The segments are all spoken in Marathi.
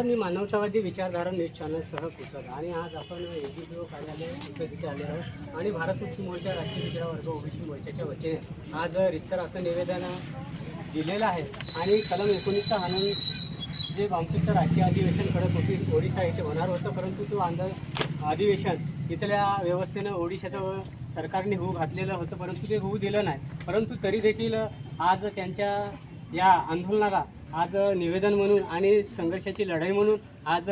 नमस्कार मी मानवतावादी विचारधारा न्यूज चॅनलसह पुस्तक आणि आज आपण ए जी पी ओ कार्यालय पुस्तक इथे आले आहोत. आणि भारत मुक्ती मोर्चा राष्ट्रीय विचार वर्ग ओबीसी मोर्चाच्या वतीने आज रितसर असं निवेदन दिलेलं आहे. आणि कलम एकोणीसचा आणून जे भामचीचं राष्ट्रीय अधिवेशन करत होती ओडिशा इथे होणार होतं परंतु तो आंद अधिवेशन इथल्या व्यवस्थेनं ओडिशाचं सरकारने होऊ घातलेलं होतं परंतु ते होऊ दिलं नाही. परंतु तरी देखील आज त्यांच्या या आंदोलनाला आज निवेदन म्हणून आणि संघर्षाची लढाई म्हणून आज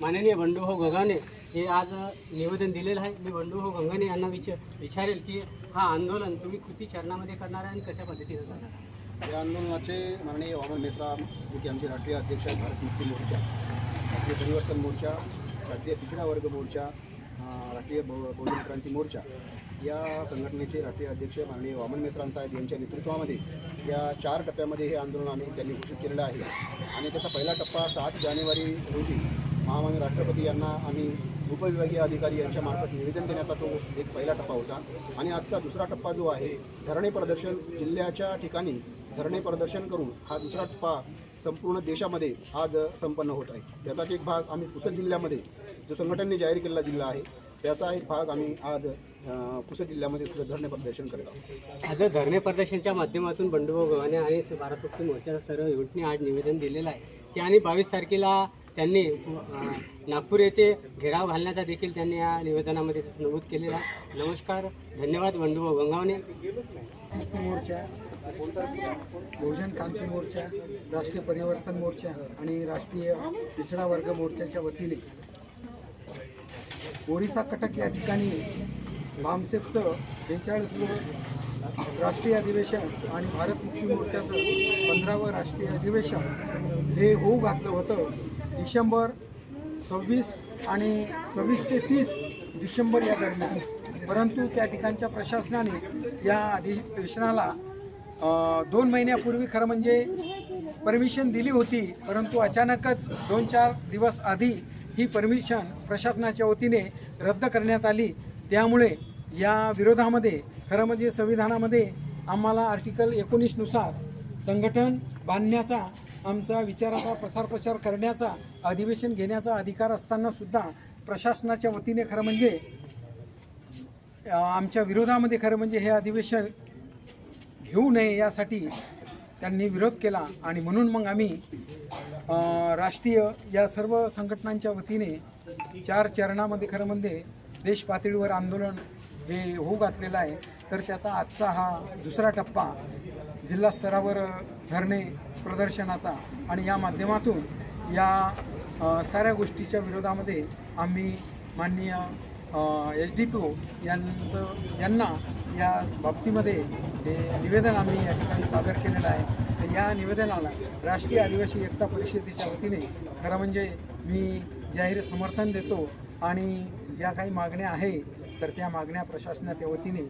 माननीय बंडूभाऊ हो गगाने हे आज निवेदन दिलेलं आहे. मी बंडूभाऊ हो गंगाने यांना विचार विचारेल की हा आंदोलन तुम्ही किती चरणामध्ये करणार आहे आणि कशा पद्धतीने करणार या आंदोलनाचे माननीय वामन मेश्राम जे की आमचे राष्ट्रीय अध्यक्ष आहेत भारत मुक्ती मोर्चा राष्ट्रीय परिवर्तन मोर्चा राष्ट्रीय पिछडा वर्ग मोर्चा राष्ट्रीय बहुजन क्रांती मोर्चा या संघटनेचे राष्ट्रीय अध्यक्ष माननीय वामन मेश्राम साहेब यांच्या नेतृत्वामध्ये या चार टप्प्यामध्ये हे आंदोलन आम्ही त्यांनी घोषित केलेलं आहे. आणि त्याचा पहिला टप्पा सात जानेवारी रोजी महामान्य राष्ट्रपती यांना आम्ही उपविभागीय अधिकारी यांच्या मार्फत निवेदन देण्याचा तो एक पहिला टप्पा होता. आणि आजचा दुसरा टप्पा जो आहे धरणे प्रदर्शन जिल्ह्याच्या ठिकाणी धरणे प्रदर्शन करून हा दुसरा टप्पा संपूर्ण देशामध्ये आज संपन्न होत आहे. त्याचाच एक भाग आम्ही पुसद जिल्ह्यामध्ये जो संघटनेने जाहीर केलेला जिल्हा आहे त्याचा एक भाग आम्ही आज पुसद जिल्ह्यामध्ये सुद्धा धरणे प्रदर्शन करत आहोत. आज धरणे प्रदर्शनच्या माध्यमातून बंडूभाऊ गव्हाणे आणि भारत मुक्ती मोर्चाचा सर्व युनिटने आज निवेदन दिलेलं आहे. की आणि बावीस तारखेला त्यांनी नागपूर येथे घेराव घालण्याचा देखील त्यांनी या निवेदनामध्ये नमूद केलेला आहे. नमस्कार धन्यवाद बंडूभाऊ गंगावणे. मोर्चा बहुजन क्रांती मोर्चा राष्ट्रीय परिवर्तन मोर्चा आणि राष्ट्रीय पिछडा वर्ग मोर्चाच्या वतीने ओरिसा कटक या ठिकाणी भामसेपचं बेचाळीसवं राष्ट्रीय अधिवेशन आणि भारत मुक्ती मोर्चाचं पंधरावं राष्ट्रीय अधिवेशन हे होऊ घातलं होतं. डिसेंबर सव्वीस आणि सव्वीस ते तीस डिसेंबर या दरम्यान. परंतु त्या ठिकाणच्या प्रशासनाने या अधिवेशनाला दोन महिन्यापूर्वी खरं म्हणजे परमिशन दिली होती परंतु अचानकच दोन चार दिवस आधी ही परमिशन प्रशासनाच्या वतीने रद्द करण्यात आली. त्यामुळे या विरोधामध्ये खरं म्हणजे संविधानामध्ये आम्हाला आर्टिकल एकोणीसनुसार संघटन बांधण्याचा आमचा विचाराचा प्रसार प्रसार करण्याचा अधिवेशन घेण्याचा अधिकार असतानासुद्धा प्रशासनाच्या वतीने खरं म्हणजे आमच्या विरोधामध्ये खरं म्हणजे हे अधिवेशन घेऊ नये यासाठी त्यांनी विरोध केला आणि म्हणून मग आम्ही राष्ट्रीय या सर्व संघटनांच्या वतीने चार चरणामध्ये खरं म्हणजे देश पातळीवर आंदोलन हे होऊ घातलेलं आहे. तर त्याचा आजचा हा दुसरा टप्पा जिल्हा स्तरावर धरणे प्रदर्शनाचा आणि या माध्यमातून या साऱ्या गोष्टीच्या विरोधामध्ये आम्ही माननीय एच डी पी ओ यांचं यांना या बाबतीमध्ये हे निवेदन आम्ही या ठिकाणी सादर केलेलं आहे. या निवेदनाला राष्ट्रीय आदिवासी एकता परिषदेच्या वतीने खरं म्हणजे मी जाहीर समर्थन देतो आणि ज्या काही मागण्या आहे तर त्या मागण्या प्रशासनाच्या वतीने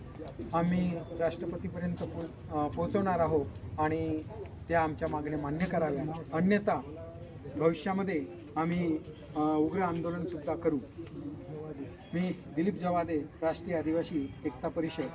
आम्ही राष्ट्रपतीपर्यंत पो पोचवणार आहोत आणि त्या आमच्या मागण्या मान्य कराव्या अन्यथा भविष्यामध्ये आम्ही उग्र आंदोलनसुद्धा करू. मी दिलीप जवादे राष्ट्रीय आदिवासी एकता परिषद.